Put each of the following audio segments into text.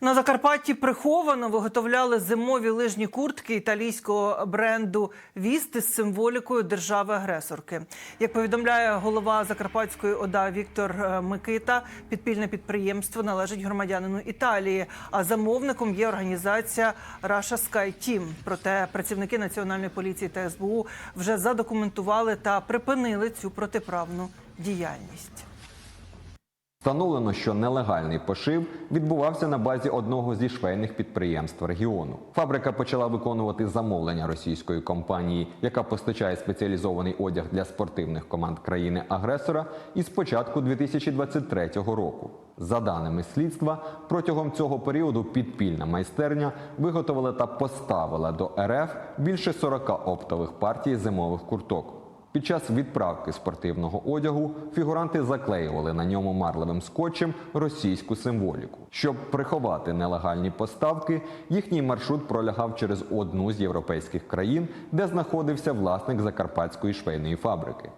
На Закарпатті приховано виготовляли зимові лижні куртки італійського бренду Вісти з символікою держави-агресорки. Як повідомляє голова Закарпатської ОДА Віктор е, Микита, підпільне підприємство належить громадянину Італії, а замовником є організація Russia Sky Team. Проте працівники національної поліції та СБУ вже задокументували та припинили цю протиправну діяльність. Встановлено, що нелегальний пошив відбувався на базі одного зі швейних підприємств регіону. Фабрика почала виконувати замовлення російської компанії, яка постачає спеціалізований одяг для спортивних команд країни-агресора, із початку 2023 року. За даними слідства, протягом цього періоду підпільна майстерня виготовила та поставила до РФ більше 40 оптових партій зимових курток. Під час відправки спортивного одягу фігуранти заклеювали на ньому марлевим скотчем російську символіку. Щоб приховати нелегальні поставки, їхній маршрут пролягав через одну з європейських країн, де знаходився власник закарпатської швейної фабрики.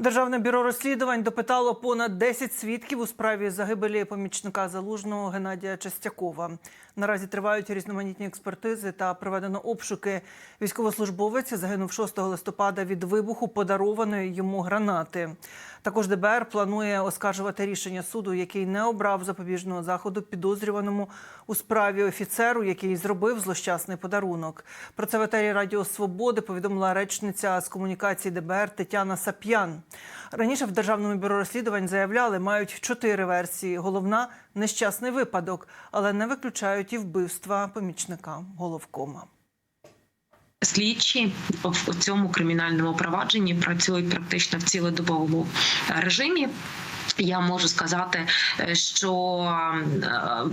Державне бюро розслідувань допитало понад 10 свідків у справі загибелі помічника залужного Геннадія Частякова. Наразі тривають різноманітні експертизи та проведено обшуки. Військовослужбовець загинув 6 листопада від вибуху подарованої йому гранати. Також ДБР планує оскаржувати рішення суду, який не обрав запобіжного заходу підозрюваному у справі офіцеру, який зробив злощасний подарунок. Про це в етері Радіо Свободи повідомила речниця з комунікації ДБР Тетяна Сап'ян. Раніше в державному бюро розслідувань заявляли, мають чотири версії. Головна нещасний випадок, але не виключають і вбивства помічника головкома. Слідчі в цьому кримінальному провадженні працюють практично в цілодобовому режимі. Я можу сказати, е, що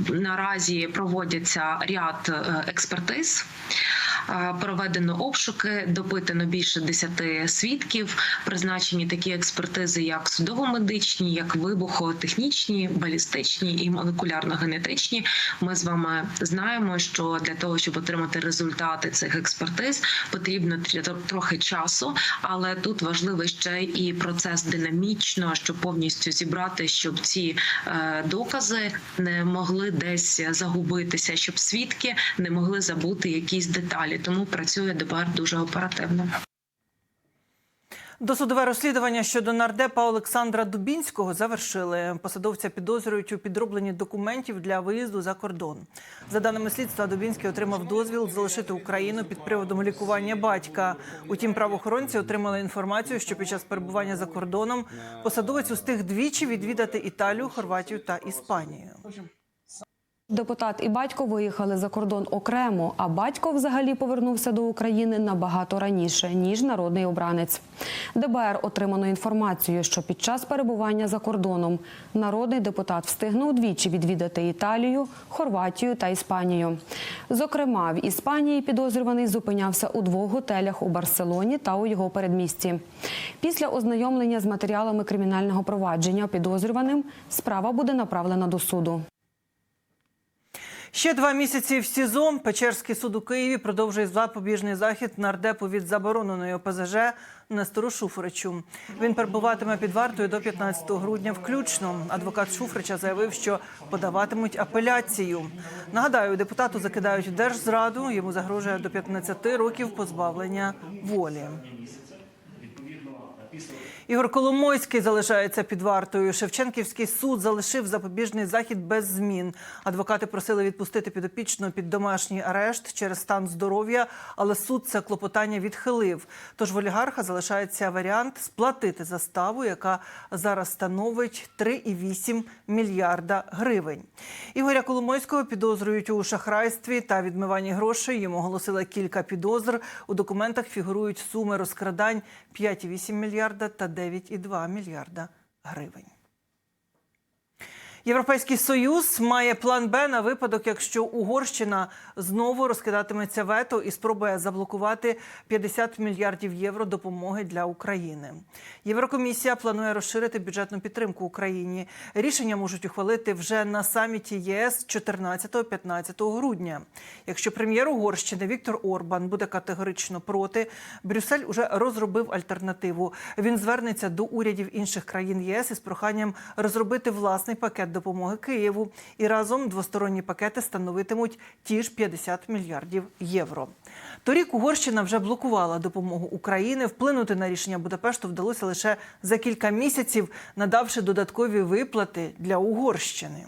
е, наразі проводяться ряд е, експертиз. Проведено обшуки, допитано більше десяти свідків. Призначені такі експертизи, як судово-медичні, як вибухотехнічні, балістичні і молекулярно-генетичні. Ми з вами знаємо, що для того, щоб отримати результати цих експертиз, потрібно тр- трохи часу, але тут важливий ще і процес динамічно, щоб повністю зібрати, щоб ці е, докази не могли десь загубитися, щоб свідки не могли забути якісь деталі. Тому працює ДБР дуже оперативно. Досудове розслідування щодо нардепа Олександра Дубінського завершили. Посадовця підозрюють у підробленні документів для виїзду за кордон. За даними слідства, Дубінський отримав дозвіл залишити Україну під приводом лікування батька. Утім, правоохоронці отримали інформацію, що під час перебування за кордоном посадовець устиг двічі відвідати Італію, Хорватію та Іспанію. Депутат і батько виїхали за кордон окремо, а батько взагалі повернувся до України набагато раніше ніж народний обранець. ДБР отримано інформацію, що під час перебування за кордоном народний депутат встигнув двічі відвідати Італію, Хорватію та Іспанію. Зокрема, в Іспанії підозрюваний зупинявся у двох готелях у Барселоні та у його передмісті. Після ознайомлення з матеріалами кримінального провадження підозрюваним справа буде направлена до суду. Ще два місяці в СІЗО Печерський суд у Києві продовжує запобіжний захід нардепу від забороненої ОПЗЖ Нестору Шуфричу. Він перебуватиме під вартою до 15 грудня включно. Адвокат Шуфрича заявив, що подаватимуть апеляцію. Нагадаю, депутату закидають держзраду. Йому загрожує до 15 років позбавлення волі. Ігор Коломойський залишається під вартою. Шевченківський суд залишив запобіжний захід без змін. Адвокати просили відпустити підопічного під домашній арешт через стан здоров'я, але суд це клопотання відхилив. Тож в олігарха залишається варіант сплатити заставу, яка зараз становить 3,8 мільярда гривень. Ігоря Коломойського підозрюють у шахрайстві та відмиванні грошей. Йому оголосили кілька підозр. У документах фігурують суми розкрадань 5,8 мільярда та 9,2 мільярда гривень. Європейський союз має план Б на випадок, якщо Угорщина знову розкидатиметься вето і спробує заблокувати 50 мільярдів євро допомоги для України. Єврокомісія планує розширити бюджетну підтримку Україні. Рішення можуть ухвалити вже на саміті ЄС 14-15 грудня. Якщо прем'єр Угорщини Віктор Орбан буде категорично проти, Брюссель уже розробив альтернативу. Він звернеться до урядів інших країн ЄС із проханням розробити власний пакет допомоги Києву. І разом двосторонні пакети становитимуть ті ж 50 мільярдів євро. Торік Угорщина вже блокувала допомогу України. Вплинути на рішення Будапешту вдалося лише за кілька місяців, надавши додаткові виплати для Угорщини.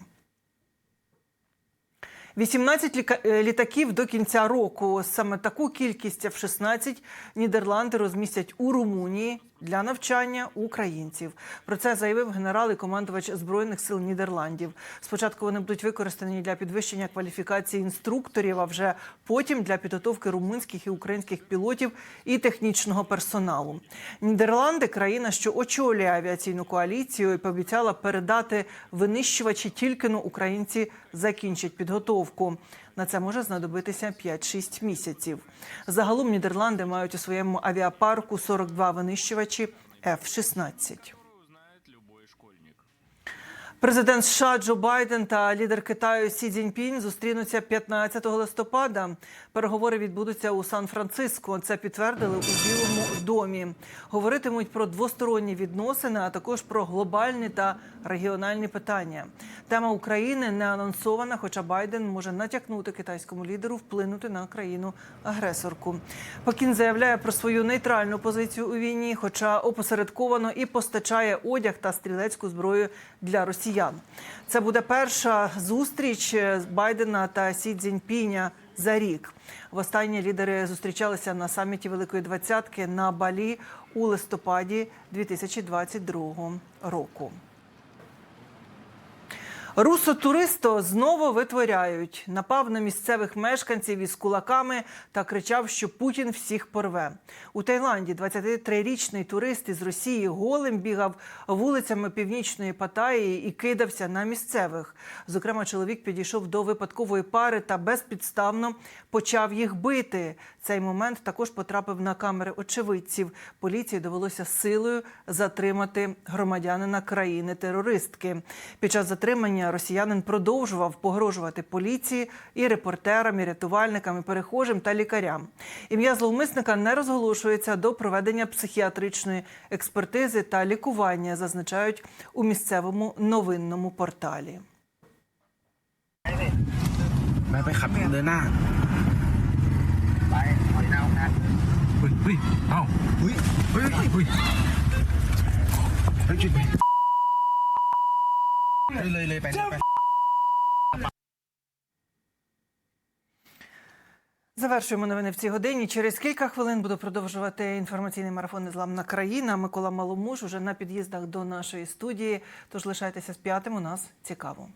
18 ліка- е, літаків до кінця року. Саме таку кількість F-16 Нідерланди розмістять у Румунії для навчання українців. Про це заявив генерал і командувач збройних сил Нідерландів. Спочатку вони будуть використані для підвищення кваліфікації інструкторів, а вже потім для підготовки румунських і українських пілотів і технічного персоналу. Нідерланди країна, що очолює авіаційну коаліцію, і пообіцяла передати винищувачі тільки но українці закінчать підготовку. На це може знадобитися 5-6 місяців. Загалом Нідерланди мають у своєму авіапарку 42 винищувачі F-16. Президент США Джо Байден та лідер Китаю Сі Цзіньпінь зустрінуться 15 листопада. Переговори відбудуться у Сан-Франциско. Це підтвердили у Білому домі. Говоритимуть про двосторонні відносини, а також про глобальні та регіональні питання. Тема України не анонсована, хоча Байден може натякнути китайському лідеру вплинути на країну агресорку. Пекін заявляє про свою нейтральну позицію у війні, хоча опосередковано і постачає одяг та стрілецьку зброю для росіян. Це буде перша зустріч е, Байдена та Сі Цзіньпіня за рік. Востаннє лідери зустрічалися на саміті Великої Двадцятки на Балі у листопаді 2022 року. Русо-туристо знову витворяють. Напав на місцевих мешканців із кулаками та кричав, що Путін всіх порве. У Таїланді 23-річний турист із Росії голим бігав вулицями північної Паттайі і кидався на місцевих. Зокрема, чоловік підійшов до випадкової пари та безпідставно почав їх бити. Цей момент також потрапив на камери очевидців. Поліції довелося силою затримати громадянина країни-терористки. Під час затримання росіянин продовжував погрожувати поліції і репортерам, і рятувальникам, і перехожим та лікарям. Ім'я зловмисника не розголошується до проведення психіатричної експертизи та лікування, зазначають у місцевому новинному порталі. ไปไปขับเดินหน้า ไปถอยหน้าครับเฮ้ยเฮ้ยเอ้าเฮ้ยเฮ้ยเฮ้ยเฮ้ย เฮ้ยจุดไปเลยเลยเลยไปเลยไป Завершуємо новини в цій годині. Через кілька хвилин буду продовжувати інформаційний марафон «Незламна країна. Микола Маломуж уже на під'їздах до нашої студії. Тож лишайтеся з п'ятим. У нас цікаво.